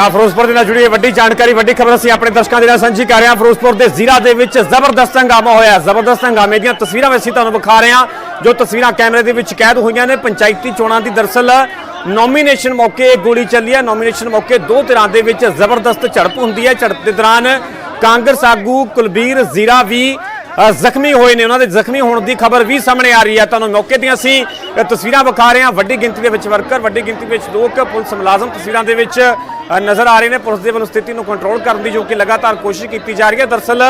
ਤਾਂ ਫਿਰੋਜ਼ਪੁਰ ਦੇ ਨਾਲ ਜੁੜੀ ਇਹ ਵੱਡੀ ਜਾਣਕਾਰੀ, ਵੱਡੀ ਖਬਰ ਅਸੀਂ ਆਪਣੇ ਦਰਸ਼ਕਾਂ ਦੇ ਨਾਲ ਸਾਂਝੀ ਕਰ ਰਹੇ ਹਾਂ। ਫਿਰੋਜ਼ਪੁਰ ਦੇ ਜ਼ੀਰਾ ਦੇ ਵਿੱਚ ਜ਼ਬਰਦਸਤ ਹੰਗਾਮਾ ਹੋਇਆ। ਜ਼ਬਰਦਸਤ ਹੰਗਾਮੇ ਦੀਆਂ ਤਸਵੀਰਾਂ ਅਸੀਂ ਤੁਹਾਨੂੰ ਵਿਖਾ ਰਹੇ ਹਾਂ, ਜੋ ਤਸਵੀਰਾਂ ਕੈਮਰੇ ਦੇ ਵਿੱਚ ਕੈਦ ਹੋਈਆਂ ਨੇ। ਪੰਚਾਇਤੀ ਚੋਣਾਂ ਦੀ ਦਰਸਲ ਨੋਮੀਨੇਸ਼ਨ ਮੌਕੇ ਗੋਲੀ ਚੱਲੀ ਹੈ। ਨੋਮੀਨੇਸ਼ਨ ਮੌਕੇ ਦੋ ਧਿਰਾਂ ਦੇ ਵਿੱਚ ਜ਼ਬਰਦਸਤ ਝੜਪ ਹੁੰਦੀ ਹੈ। ਝੜਪ ਦੇ ਦੌਰਾਨ ਕਾਂਗਰਸ ਆਗੂ ਕੁਲਬੀਰ ਜ਼ੀਰਾ ਵੀ ਜ਼ਖਮੀ ਹੋਏ ਨੇ। ਉਹਨਾਂ ਦੇ ਜ਼ਖਮੀ ਹੋਣ ਦੀ ਖਬਰ ਵੀ ਸਾਹਮਣੇ ਆ ਰਹੀ ਹੈ। ਤੁਹਾਨੂੰ ਮੌਕੇ ਦੀਆਂ ਅਸੀਂ ਤਸਵੀਰਾਂ ਵਿਖਾ ਰਹੇ ਹਾਂ। ਵੱਡੀ ਗਿਣਤੀ ਦੇ ਵਿੱਚ ਵਰਕਰ, ਵੱਡੀ ਗਿਣਤੀ ਵਿੱਚ ਲੋਕ, ਪੁਲਿਸ ਮੁਲਾਜ਼ਮ ਤਸਵੀਰਾਂ ਦੇ ਵਿੱਚ ਨਜ਼ਰ ਆ ਰਹੇ ਨੇ ਪੁਲਿਸ ਦੇ ਵੱਲੋਂ ਸਥਿਤੀ ਨੂੰ ਕੰਟਰੋਲ ਕਰਨ ਦੀ ਜੋ ਕਿ ਲਗਾਤਾਰ ਕੋਸ਼ਿਸ਼ ਕੀਤੀ ਜਾ ਰਹੀ ਹੈ। ਦਰਸਲ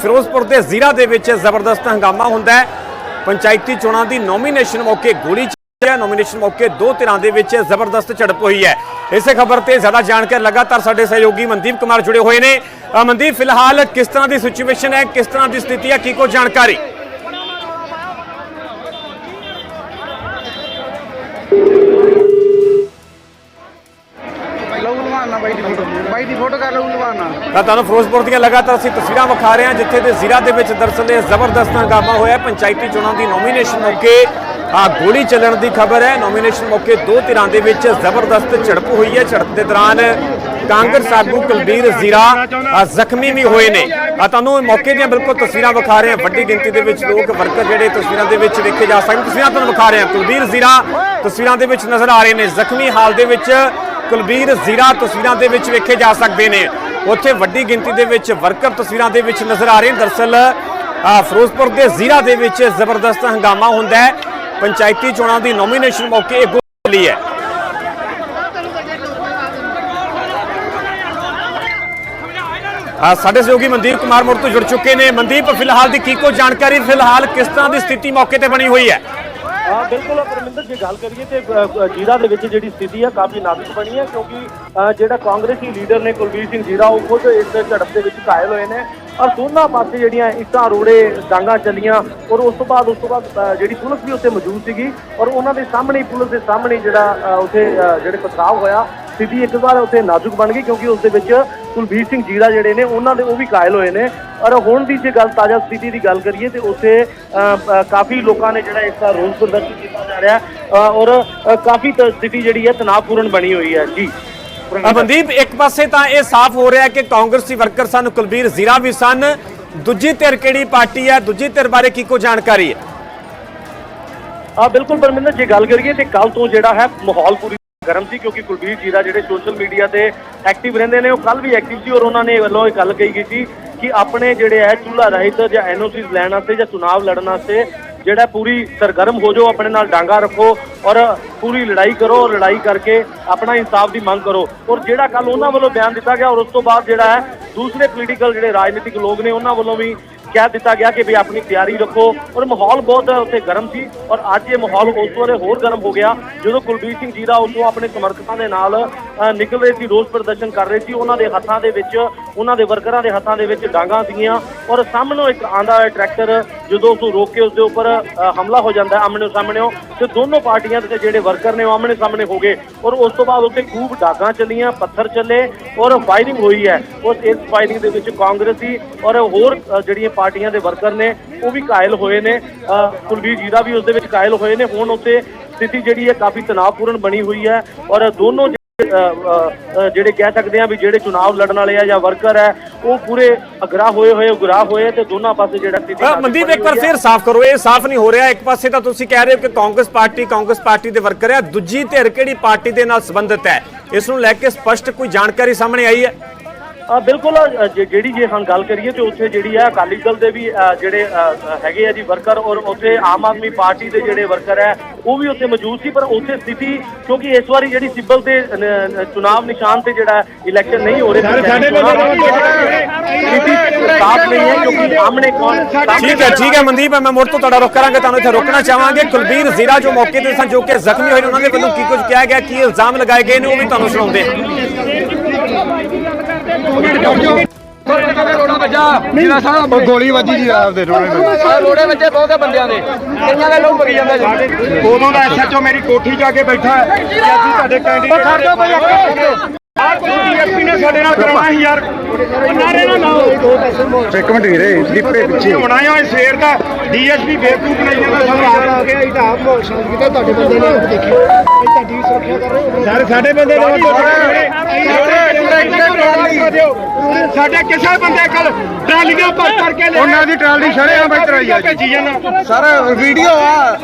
ਫਿਰੋਜ਼ਪੁਰ ਦੇ ਜ਼ੀਰਾ ਦੇ ਵਿੱਚ ਜ਼ਬਰਦਸਤ ਹੰਗਾਮਾ ਹੁੰਦਾ ਹੈ। ਪੰਚਾਇਤੀ ਚੋਣਾਂ ਦੀ ਨੋਮੀਨੇਸ਼ਨ ਮੌਕੇ ਗੋਲੀ ਚੱਲੀ ਹੈ। ਨੋਮੀਨੇਸ਼ਨ ਮੌਕੇ ਦੋ ਧਿਰਾਂ ਦੇ ਵਿੱਚ ਜ਼ਬਰਦਸਤ ਝੜਪ ਹੋਈ ਹੈ। ਇਸੇ ਖਬਰ ਤੇ ਜ਼ਿਆਦਾ ਜਾਣਕਾਰੀ, ਲਗਾਤਾਰ ਸਾਡੇ ਸਹਿਯੋਗੀ ਮਨਦੀਪ ਕੁਮਾਰ ਜੁੜੇ ਹੋਏ ਨੇ। ਮਨਦੀਪ, ਫਿਲਹਾਲ ਕਿਸ ਤਰ੍ਹਾਂ ਦੀ ਸਿਚੁਏਸ਼ਨ ਹੈ? ਕਿਸ ਤਰ੍ਹਾਂ ਦੀ ਸਥਿਤੀ ਹੈ? ਕੀ ਕੋ ਜਾਣਕਾਰੀ? ਬਾਈ ਦੀ ਫੋਟੋ ਬਾਈ ਦੀ ਫੋਟੋ ਕਰ ਲਹੂ ਤੁਹਾਨੂੰ ਫਿਰੋਜ਼ਪੁਰ ਦੀਆਂ ਲਗਾਤਾਰ ਅਸੀਂ ਤਸਵੀਰਾਂ ਵਿਖਾ ਰਹੇ ਹਾਂ ਜਿੱਥੇ ਤੇ ਜ਼ਿਲ੍ਹਾ ਦੇ ਵਿੱਚ ਦਰਸਲ ਇਹ ਜ਼ਬਰਦਸਤ ਹੰਗਾਮਾ ਹੋਇਆ ਪੰਚਾਇਤੀ ਚੋਣਾਂ ਦੀ ਨੋਮੀਨੇਸ਼ਨ ਮੌਕੇ ਆ ਗੋਲੀ ਚੱਲਣ ਦੀ ਖਬਰ ਹੈ। ਨੋਮੀਨੇਸ਼ਨ ਮੌਕੇ ਦੋ ਧਿਰਾਂ ਦੇ ਵਿੱਚ ਜ਼ਬਰਦਸਤ ਝੜਪ ਹੋਈ ਹੈ। ਝੜਪ ਦੇ ਦੌਰਾਨ ਕਾਂਗਰਸ ਆਗੂ ਕੁਲਬੀਰ ਜ਼ੀਰਾ ਆ, ਜ਼ਖਮੀ ਵੀ ਹੋਏ ਨੇ। ਆ ਤੁਹਾਨੂੰ ਮੌਕੇ ਦੀਆਂ ਬਿਲਕੁਲ ਤਸਵੀਰਾਂ ਵਿਖਾ ਰਹੇ ਹਾਂ। ਵੱਡੀ ਗਿਣਤੀ ਦੇ ਵਿੱਚ ਲੋਕ ਵਰਕਰ ਜਿਹੜੇ ਤਸਵੀਰਾਂ ਦੇ ਵਿੱਚ ਦੇਖੇ ਜਾ ਸਕਦੇ ਤਸਵੀਰਾਂ ਤੁਹਾਨੂੰ ਵਿਖਾ ਰਹੇ ਹਾਂ। ਕੁਲਬੀਰ ਜ਼ੀਰਾ ਤਸਵੀਰਾਂ ਦੇ ਵਿੱਚ ਨਜ਼ਰ ਆ ਰਹੇ ਨੇ। ਜ਼ਖਮੀ ਹਾਲ ਦੇ ਵਿੱਚ ਕੁਲਬੀਰ, ਜ਼ੀਰਾ ਤਸਵੀਰਾਂ ਦੇ ਵਿੱਚ ਵੇਖੇ ਜਾ ਸਕਦੇ ਨੇ। ਉੱਥੇ ਵੱਡੀ ਗਿਣਤੀ ਦੇ ਵਿੱਚ ਵਰਕਰ ਤਸਵੀਰਾਂ ਦੇ ਵਿੱਚ ਨਜ਼ਰ ਆ ਰਹੇ ਨੇ। ਦਰਸਲ ਫਿਰੋਜ਼ਪੁਰ ਦੇ ਜ਼ੀਰਾ ਦੇ ਵਿੱਚ ਜ਼ਬਰਦਸਤ ਹੰਗਾਮਾ ਹੁੰਦਾ ਹੈ। ਪੰਚਾਇਤੀ ਚੋਣਾਂ ਦੀ ਨੋਮੀਨੇਸ਼ਨ ਮੌਕੇ ਇਹ ਗੋਲੀ ਹੈ। ਸਾਡੇ ਸਹਿਯੋਗੀ ਮਨਦੀਪ ਕੁਮਾਰ ਮੁਰ ਤੋਂ ਜੁੜ ਚੁੱਕੇ ਨੇ। ਮਨਦੀਪ, ਫਿਲਹਾਲ ਦੀ ਕੀ ਕੋ ਜਾਣਕਾਰੀ? ਫਿਲਹਾਲ ਕਿਸ ਤਰ੍ਹਾਂ ਦੀ ਸਥਿਤੀ ਮੌਕੇ ਤੇ ਬਣੀ ਹੋਈ ਹੈ? ਹਾਂ, ਬਿਲਕੁਲ ਪਰਮਿੰਦਰ ਜੇ, ਗੱਲ ਕਰੀਏ ਤੇ ਜੀਰਾ ਦੇ ਵਿੱਚ ਜਿਹੜੀ ਸਥਿਤੀ ਹੈ ਕਾਫੀ ਨਾਜ਼ੁਕ ਬਣੀ ਹੈ ਕਿਉਂਕਿ ਜਿਹੜਾ ਕਾਂਗਰਸੀ ਲੀਡਰ ਨੇ ਕੁਲਵੀਰ ਸਿੰਘ ਜੀਰਾ, ਉਹ ਖੁਦ ਇਸ ਝੜਪ ਦੇ ਵਿੱਚ ਘਾਇਲ ਹੋਏ ਨੇ। ਔਰ ਦੋਨਾਂ ਪਾਸੇ ਜਿਹੜੀਆਂ ਇੱਟਾਂ, ਰੋੜੇ, ਡਾਂਗਾ ਚੱਲੀਆਂ, ਔਰ ਉਸ ਤੋਂ ਬਾਅਦ, ਉਸ ਤੋਂ ਬਾਅਦ ਜਿਹੜੀ ਪੁਲਿਸ ਵੀ ਉੱਥੇ ਮੌਜੂਦ ਸੀਗੀ, ਔਰ ਉਹਨਾਂ ਦੇ ਸਾਹਮਣੇ ਹੀ ਪੁਲਿਸ ਦੇ ਸਾਹਮਣੇ ਜਿਹੜਾ ਉੱਥੇ ਜਿਹੜੇ ਪਥਰਾਵ ਹੋਇਆ ਸਥਿਤੀ ਇੱਕ ਵਾਰ ਉੱਥੇ ਨਾਜ਼ੁਕ ਬਣ ਗਈ ਕਿਉਂਕਿ ਉਸ ਦੇ ਵਿੱਚ ਕੁਲਬੀਰ ਸਿੰਘ ਜੀਰਾ ਜਿਹੜੇ ਨੇ ਉਹਨਾਂ ਦੇ ਉਹ ਵੀ ਘਾਇਲ ਹੋਏ ਨੇ। ਔਰ ਹੁਣ ਦੀ ਜੇ ਗੱਲ ਤਾਜ਼ਾ ਸਥਿਤੀ ਦੀ ਗੱਲ ਕਰੀਏ ਤੇ ਉੱਥੇ ਕਾਫੀ ਲੋਕਾਂ ਨੇ ਜਿਹੜਾ ਇਸ ਦਾ ਰੋਸ ਪ੍ਰਦਰਸ਼ਨ ਕੀਤਾ ਜਾ ਰਿਹਾ। ਔਰ ਕਾਫੀ ਸਥਿਤੀ ਜਿਹੜੀ ਹੈ ਤਣਾਅਪੂਰਨ ਬਣੀ ਹੋਈ ਹੈ। ਜੀ। ਅ, ਮਨਦੀਪ ਇੱਕ ਪਾਸੇ ਤਾਂ ਇਹ ਸਾਫ਼ ਹੋ ਰਿਹਾ ਕਿ ਕਾਂਗਰਸੀ ਵਰਕਰ ਸਨ ਕੁਲਬੀਰ ਜ਼ੀਰਾ ਵੀ ਸਨ। ਦੂਜੀ ਧਿਰ ਕਿਹੜੀ ਪਾਰਟੀ ਹੈ? ਦੂਜੀ ਧਿਰ ਬਾਰੇ ਕੀ ਕੋ ਜਾਣਕਾਰੀ ਹੈ? ਆ ਬਿਲਕੁਲ ਪਰਮਿੰਦਰ ਜੇ ਗੱਲ ਕਰੀਏ ਤੇ ਕੱਲ ਤੋਂ ਜਿਹੜਾ ਹੈ ਮਾਹੌਲ ਪੂਰੀ ਗਰਮ ਸੀ ਕਿਉਂਕਿ ਕੁਲਬੀਰ ਜੀਰਾ ਜਿਹੜੇ ਸੋਸ਼ਲ ਮੀਡੀਆ ਤੇ ਐਕਟਿਵ ਰਹਿੰਦੇ ਨੇ, ਉਹ ਕੱਲ ਵੀ ਐਕਟਿਵ ਸੀ ਔਰ ਉਹਨਾਂ ਨੇ ਵੱਲੋਂ ਇਹ ਗੱਲ ਕਹੀ ਗਈ ਸੀ ਕਿ ਆਪਣੇ ਜਿਹੜੇ ਹੈ ਚੁੱਲ੍ਹਾ ਰਹਿਤ ਜਾਂ ਐਨਓਸੀਜ਼ ਲੈਣ ਵਾਸਤੇ ਜਾਂ ਚੁਣਾਵ ਲੜਨ ਵਾਸਤੇ ਜਿਹੜਾ ਪੂਰੀ ਸਰਗਰਮ ਹੋ ਜਾਓ, ਆਪਣੇ ਨਾਲ ਡਾਂਗਾ ਰੱਖੋ ਔਰ ਪੂਰੀ ਲੜਾਈ ਕਰੋ, ਔਰ ਲੜਾਈ ਕਰਕੇ ਆਪਣਾ ਇਨਸਾਫ ਦੀ ਮੰਗ ਕਰੋ। ਔਰ ਜਿਹੜਾ ਕੱਲ ਉਹਨਾਂ ਵੱਲੋਂ ਬਿਆਨ ਦਿੱਤਾ ਗਿਆ ਔਰ ਉਸ ਤੋਂ ਬਾਅਦ ਜਿਹੜਾ ਹੈ ਦੂਸਰੇ ਪੋਲੀਟੀਕਲ ਜਿਹੜੇ ਰਾਜਨੀਤਿਕ ਲੋਕ ਨੇ, ਉਹਨਾਂ ਵੱਲੋਂ ਵੀ ਕਹਿ ਦਿੱਤਾ ਗਿਆ ਕਿ ਵੀ ਆਪਣੀ ਤਿਆਰੀ ਰੱਖੋ ਔਰ ਮਾਹੌਲ ਬਹੁਤ ਉੱਥੇ ਗਰਮ ਸੀ ਔਰ ਅੱਜ ਇਹ ਮਾਹੌਲ ਉਸ ਵੇਲੇ ਹੋਰ ਗਰਮ ਹੋ ਗਿਆ। ਜਦੋਂ ਕੁਲਦੀਪ ਸਿੰਘ ਜੀਰਾ ਉਸੋਂ ਆਪਣੇ ਸਮਰਥਕਾਂ ਦੇ ਨਾਲ ਨਿਕਲ ਰਹੇ ਸੀ, ਰੋਸ ਪ੍ਰਦਰਸ਼ਨ ਕਰ ਰਹੇ ਸੀ, ਉਹਨਾਂ ਦੇ ਹੱਥਾਂ ਦੇ ਵਿੱਚ, ਉਹਨਾਂ ਦੇ ਵਰਕਰਾਂ ਦੇ ਹੱਥਾਂ ਦੇ ਵਿੱਚ ਡਾਂਗਾ ਸੀਗੀਆਂ ਔਰ ਸਾਹਮਣੋਂ ਇੱਕ ਆਂਦਾ ਟਰੈਕਟਰ ਜਦੋਂ ਉਸ ਨੂੰ ਰੋਕ ਕੇ ਉਸ ਦੇ ਉੱਪਰ ਹਮਲਾ ਹੋ ਜਾਂਦਾ ਆਮਣੇ ਸਾਹਮਣੇ ਤੇ ਦੋਨੋਂ ਪਾਰਟੀਆਂ ਦੇ ਜਿਹੜੇ ਵਰਕਰ ਨੇ ਉਹ ਆਮਣੇ ਸਾਹਮਣੇ ਹੋ ਗਏ ਔਰ ਉਸ ਤੋਂ ਬਾਅਦ ਉੱਥੇ ਖੂਬ ਡਾਕਾਂ ਚੱਲੀਆਂ ਪੱਥਰ ਚੱਲੇ ਔਰ ਫਾਇਰਿੰਗ ਹੋਈ ਹੈ। ਉਸ ਇਸ ਫਾਇਰਿੰਗ ਦੇ ਵਿੱਚ ਕਾਂਗਰਸੀ ਔਰ ਹੋਰ ਜਿਹੜੀਆਂ ਪਾਰਟੀਆਂ ਦੇ ਵਰਕਰ ਨੇ ਉਹ ਵੀ ਘਾਇਲ ਹੋਏ ਨੇ। ਅ, ਕੁਲਬੀਰ ਜੀਰਾ ਵੀ ਉਸ ਦੇ ਵਿੱਚ ਘਾਇਲ ਹੋਏ ਨੇ। ਹੁਣ ਉੱਥੇ ਸਥਿਤੀ ਜਿਹੜੀ ਹੈ ਕਾਫੀ ਤਣਾਅਪੂਰਨ ਬਣੀ ਹੋਈ ਹੈ ਔਰ ਦੋਨੋਂ ਜਿਹੜੇ, ਕਹਿ ਸਕਦੇ ਆ ਵੀ ਜਿਹੜੇ ਚੁਣਾਵ ਲੜਨ ਵਾਲੇ ਆ ਜਾਂ ਵਰਕਰ ਹੈ ਉਹ ਪੂਰੇ ਅਗਰਾ ਹੋਏ ਹੋਏ ਉਗਰਾ ਹੋਏ ਤੇ ਦੋਨਾਂ ਪਾਸੇ ਜਿਹੜਾ ਸਥਿਤੀ ਮਨਦੀਪ ਇੱਕ ਵਾਰ। ਫਿਰ ਸਾਫ਼ ਕਰੋ ਇਹ ਸਾਫ਼ ਨਹੀਂ ਹੋ ਰਿਹਾ। ਇੱਕ ਪਾਸੇ ਤਾਂ ਤੁਸੀਂ ਕਹਿ ਰਹੇ ਹੋ ਕਿ ਕਾਂਗਰਸ ਪਾਰਟੀ ਕਾਂਗਰਸ ਪਾਰਟੀ ਦੇ ਵਰਕਰ ਹੈ ਦੂਜੀ ਧਿਰ ਕਿਹੜੀ ਪਾਰਟੀ ਦੇ ਨਾਲ ਸੰਬੰਧਿਤ ਹੈ? ਇਸ ਨੂੰ ਲੈ ਕੇ ਸਪਸ਼ਟ ਕੋਈ ਜਾਣਕਾਰੀ ਸਾਹਮਣੇ ਆਈ ਹੈ। ਆ ਬਿਲਕੁਲ ਜਿਹੜੀ ਜੇ ਹਾਂ ਗੱਲ ਕਰੀਏ ਤੇ ਉੱਥੇ ਜਿਹੜੀ ਹੈ ਅਕਾਲੀ ਦਲ ਦੇ ਵੀ ਜਿਹੜੇ ਹੈਗੇ ਆ ਜੀ ਵਰਕਰ ਔਰ ਉੱਥੇ ਆਮ ਆਦਮੀ ਪਾਰਟੀ ਦੇ ਜਿਹੜੇ ਵਰਕਰ ਹੈ ਉਹ ਵੀ ਉੱਥੇ ਮੌਜੂਦ ਸੀ ਪਰ ਉੱਥੇ ਸਥਿਤੀ ਕਿਉਂਕਿ ਇਸ ਵਾਰੀ ਜਿਹੜੀ ਸਿੱਬਲ ਤੇ ਚੁਣਾਵ ਨਿਸ਼ਾਨ ਤੇ ਜਿਹੜਾ ਇਲੈਕਸ਼ਨ ਨਹੀਂ ਹੋ ਰਹੇ ਸਾਡੇ ਸਥਿਤੀ ਸਾਫ਼ ਨਹੀਂ ਹੈ ਕਿਉਂਕਿ ਆਮਣੇ ਕੌਣ ਠੀਕ ਹੈ ਠੀਕ ਹੈ ਮਨਦੀਪ ਮੈਂ ਮੁੜ ਤੋਂ ਤੁਹਾਡਾ ਰੁਕ ਕਰਾਂਗੇ ਤੁਹਾਨੂੰ ਇੱਥੇ ਰੋਕਣਾ ਚਾਹਾਂਗੇ। ਕੁਲਬੀਰ ਜ਼ੀਰਾ ਜੋ ਮੌਕੇ ਤੇ ਸਨ ਜੋ ਕਿ ਜ਼ਖਮੀ ਹੋਏ ਨੇ ਉਹਨਾਂ ਦੇ ਵੱਲੋਂ ਕੀ ਕੁਝ ਕਿਹਾ ਗਿਆ ਕੀ ਇਲਜ਼ਾਮ ਲਗਾਏ ਗਏ ਨੇ ਉਹ ਵੀ ਤੁਹਾਨੂੰ ਸੁਣਾਉਂਦੇ ਹਾਂ ਉਹ ਗੋਲੀ ਵੱਜੀ ਜੀ ਆਪ ਦੇ ਰੋਣੇ ਨੂੰ ਰੋੜੇ ਵੱਜੇ ਬਹੁਤ ਬੰਦਿਆਂ ਦੇ ਕਈਆਂ ਦੇ ਲੋਕ ਮਰੀ ਜਾਂਦੇ ਜੀ ਉਦੋਂ ਦਾ ਐਸਐਚਓ ਮੇਰੀ ਕੋਠੀ ਜਾ ਕੇ ਬੈਠਾ ਹੈ ਕਿ ਅਸੀਂ ਤੁਹਾਡੇ ਕੈਂਡੀਡੇਟ ਆ ਕੋਈ ਡੀਐਸਪੀ ਨੇ ਸਾਡੇ ਨਾਲ ਕਰਾਉਣਾ ਸੀ ਯਾਰ। ਉਹ ਨਾਰੇ ਨਾ ਲਾਓ। ਇੱਕ ਮਿੰਟ ਵੀਰੇ ਦੀਪੇ ਪਿੱਛੇ। ਹੋਣਾ ਹੈ ਸਵੇਰ ਦਾ ਡੀਐਸਪੀ ਬੇਵਕੂਫ ਨਹੀਂ ਜਾਂਦਾ ਸਾਨੂੰ ਆ ਗਿਆ ਇਹ ਤਾਂ ਆਪ ਮੋਲ ਸ਼ਾਂਤ ਕੀਤਾ ਤੁਹਾਡੇ ਬੰਦੇ ਨੇ ਦੇਖੀ ਤੁਹਾਡੀ ਸੁਰੱਖਿਆ ਕਰ ਰਹੇ ਹੋ। ਸਾਡੇ ਬੰਦੇ ਨੇ ਸਾਡੇ ਕਿਸੇ ਬੰਦੇ ਕੋਲ ਟਰਾਲੀਆਂ ਭਰ ਭਰ ਕੇ ਲੈ ਉਹਨਾਂ ਦੀ ਟਰਾਲੀ ਸ਼ਰੇਆਮ ਇੱਧਰ ਆਈ ਆ ਜੀ। ਭੇਜੀ ਜਾਂਦਾ। ਸਰ ਵੀਡੀਓ ਆ।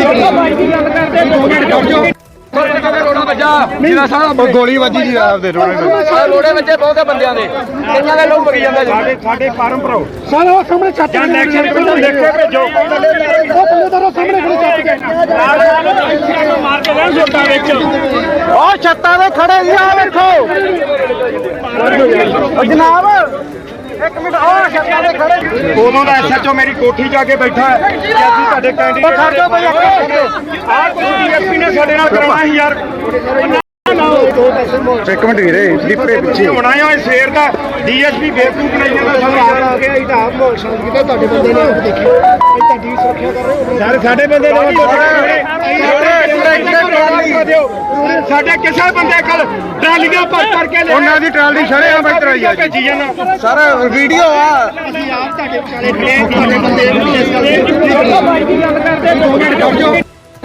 ਰੋੜਾ ਵੱਜਾ ਜਿਹੜਾ ਸਾਰਾ ਉਹ ਗੋਲੀ ਵੱਜੀ ਜੀ ਆਪ ਦੇ ਰੋਣੇ ਨੂੰ ਰੋੜੇ ਵੱਜੇ ਬਹੁਤੇ ਬੰਦਿਆਂ ਦੇ। ਕਈਆਂ ਦੇ ਲੋਕ ਮਰੀ ਜਾਂਦੇ ਜੀ ਸਾਡੇ ਸਾਡੇ ਫਾਰਮ ਭਰੋ ਸਰ ਉਹ ਸਾਹਮਣੇ ਛੱਤ ਜਾਂ ਇਲੈਕਸ਼ਨ ਕਮਿਸ਼ਨ ਲਿਖ ਕੇ ਭੇਜੋ ਉਹ ਥੱਲੇਦਾਰੋਂ ਸਾਹਮਣੇ ਖੜੇ ਛੱਤ ਕੇ। ਮਾਰ ਕੇ ਰਹਿਣ ਸੋਟਾ ਵਿੱਚ ਉਹ ਛੱਤਾਂ ਦੇ ਖੜੇ ਜੀ ਆ ਵੇਖੋ। ਜਨਾਬ ਇੱਕ ਮਿੰਟ ਦੇ ਖੜੇ ਉਦੋਂ ਦਾ ਐਸਐਚਓ ਮੇਰੀ ਕੋਠੀ ਜਾ ਕੇ ਬੈਠਾ ਹੈ। ਕਿ ਅਸੀਂ ਤੁਹਾਡੇ ਕੈਂਡੀਡੇਟ। ਆਹ ਕੁਝ ਡੀਐਸਪੀ ਨੇ ਸਾਡੇ ਨਾਲ ਸੀ ਯਾਰ। ਇੱਕ ਮਿੰਟ ਵੀਰੇ ਦੀਪੇ ਪਿੱਛੇ ਹੋਣਾ ਹੈ ਸਵੇਰ ਦਾ ਡੀਐਸਪੀ ਬੇਵਕੂਫ ਨਹੀਂ ਜਾਂਦਾ ਸਾਨੂੰ ਆ ਗਿਆ ਇਹ ਤਾਂ ਆਪ ਮਾਹੌਲ ਸ਼ਾਂਤ ਕੀਤਾ ਤੁਹਾਡੇ ਬੰਦੇ ਨੇ ਆਪ ਦੇਖਿਓ ਇਹ ਤੁਹਾਡੀ ਸੁਰੱਖਿਆ ਕਰ ਰਹੇ ਸਾਰੇ ਸਾਡੇ ਬੰਦੇ ਸਾਡੇ ਕਿਸੇ ਬੰਦੇ ਕੋਲ ਟਰਾਲੀਆਂ ਭਰ ਭਰ ਕੇ ਲੈ ਉਹਨਾਂ ਦੀ ਟਰਾਲੀ ਸ਼ਰੇਆਮ ਇੱਧਰ ਆਈ ਆ ਜੀ। ਭੇਜੀ ਜਾਂਦਾ ਸਰ ਵੀਡੀਓ ਆ। ਅਸੀਂ ਆਪ ਤੁਹਾਡੇ ਵਿਚਾਲੇ ਤੁਹਾਡੇ ਬੰਦੇ ਨੂੰ ਇਸ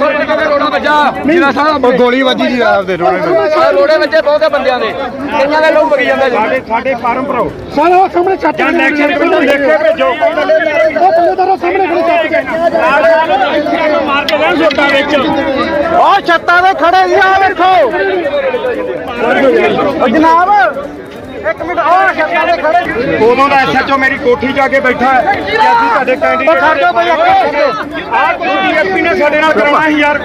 ਰੋੜਾ ਵੱਜਾ। ਜਿਹੜਾ ਸਾਰਾ ਉਹ ਗੋਲੀ ਵੱਜੀ ਜੀ ਆਪ ਦੇ ਰੋੜੇ ਵੱਜੇ ਬਹੁਤੇ ਬੰਦਿਆਂ ਦੇ। ਕਈਆਂ ਦੇ ਲੋਕ ਮਰੀ ਜਾਂਦੇ ਜੀ ਸਾਡੇ ਸਾਡੇ ਫਾਰਮ ਭਰੋ ਸਰ ਉਹ ਸਾਹਮਣੇ ਛੱਤ ਜਾਂ ਇਲੈਕਸ਼ਨ ਕਮਿਸ਼ਨ ਲਿਖ ਕੇ ਭੇਜੋ। ਉਹ ਥੱਲੇਦਾਰੋਂ ਸਾਹਮਣੇ ਖੜੇ ਛੱਤ ਕੇ ਮਾਰ ਕੇ। ਰਹਿਣ ਸੋਟਾ ਵਿੱਚ ਉਹ ਛੱਤਾਂ ਦੇ ਖੜੇ ਜੀ ਆ ਵੇਖੋ। ਉਹ ਜਨਾਬ ਇੱਕ ਮਿੰਟ ਉਹ ਛੱਤਾਂ ਦੇ ਖੜੇ ਉਦੋਂ ਦਾ ਐਸਐਚਓ ਮੇਰੀ ਕੋਠੀ ਜਾ ਕੇ ਬੈਠਾ ਹੈ ਕਿ ਅਸੀਂ ਤੁਹਾਡੇ ਕੈਂਡੀਡੇਟ ਖੜ ਜਾਓ ਬਈ। ਆਹ ਕੁਝ ਡੀਐਸਪੀ ਨੇ ਸਾਡੇ ਨਾਲ ਕਰਾਉਣਾ ਸੀ ਯਾਰ।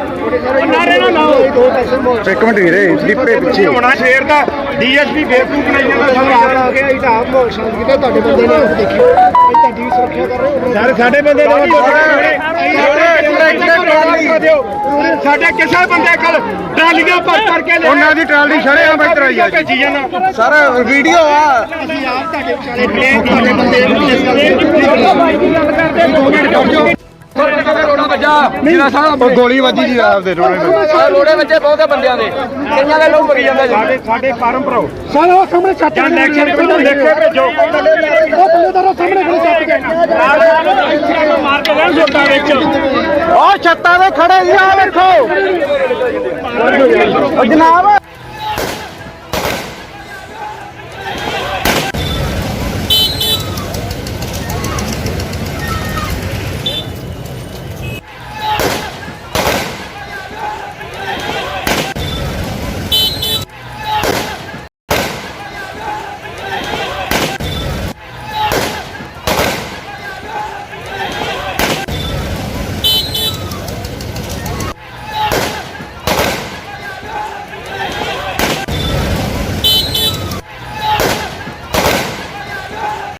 ਨਾਰੇ ਨਾ ਲਾਓ। ਇੱਕ ਮਿੰਟ ਵੀਰੇ ਦੀਪੇ ਪਿੱਛੇ। ਹੋਣਾ ਸ਼ੇਰ ਦਾ ਡੀਐਸਪੀ ਬੇਵਕੂਫ ਨਹੀਂ ਜਾਂਦਾ ਸਾਨੂੰ ਆ ਗਿਆ ਇਹ ਤਾਂ ਆਪ ਮਾਹੌਲ ਸ਼ਾਂਤ ਕੀਤਾ ਤੁਹਾਡੇ ਬੰਦੇ ਨੇ ਦੇਖਿਓ ਇਹ ਤੁਹਾਡੀ ਸੁਰੱਖਿਆ ਕਰ ਰਹੇ ਹੋ। ਸਾਰੇ ਸਾਡੇ ਬੰਦੇ ਸਾਡੇ ਕਿਸੇ ਬੰਦੇ ਕੋਲ ਟਰਾਲੀਆਂ ਭਰ ਭਰ ਕੇ ਲੈ ਉਹਨਾਂ ਦੀ ਟਰਾਲੀ ਆਈ ਆ ਜੀ। ਭੇਜੀ ਜਾਂਦਾ ਸਰ ਵੀਡੀਓ ਆ। ਅਸੀਂ ਆਪ ਤੁਹਾਡੇ ਉਹ ਗੋਲੀ ਵੱਜੀ ਜੀ ਆਪ ਦੇ ਰੋਣੇ ਨੂੰ ਰੋੜੇ ਵੱਜੇ ਬਹੁਤੇ ਬੰਦਿਆਂ ਦੇ। ਕਈਆਂ ਦੇ ਲੋਕ ਮਰੀ ਜਾਂਦੇ ਜੀ। ਸਾਡੇ ਸਾਡੇ ਫਾਰਮ ਭਰੋ ਸਰ ਉਹ ਸਾਹਮਣੇ ਛੱਤ ਜਾਂ ਇਲੈਕਸ਼ਨ ਕਮਿਸ਼ਨ ਲਿਖ ਕੇ ਭੇਜੋ ਉਹ ਥੱਲੇਦਾਰੋਂ ਸਾਹਮਣੇ ਖੜੇ ਛੱਤ ਕੇ ਮਾਰ ਕੇ ਰਹਿਣ ਸੋਟਾ ਵਿੱਚ ਉਹ ਛੱਤਾਂ ਦੇ ਖੜੇ ਜੀ ਆ ਵੇਖੋ ਜਨਾਬ।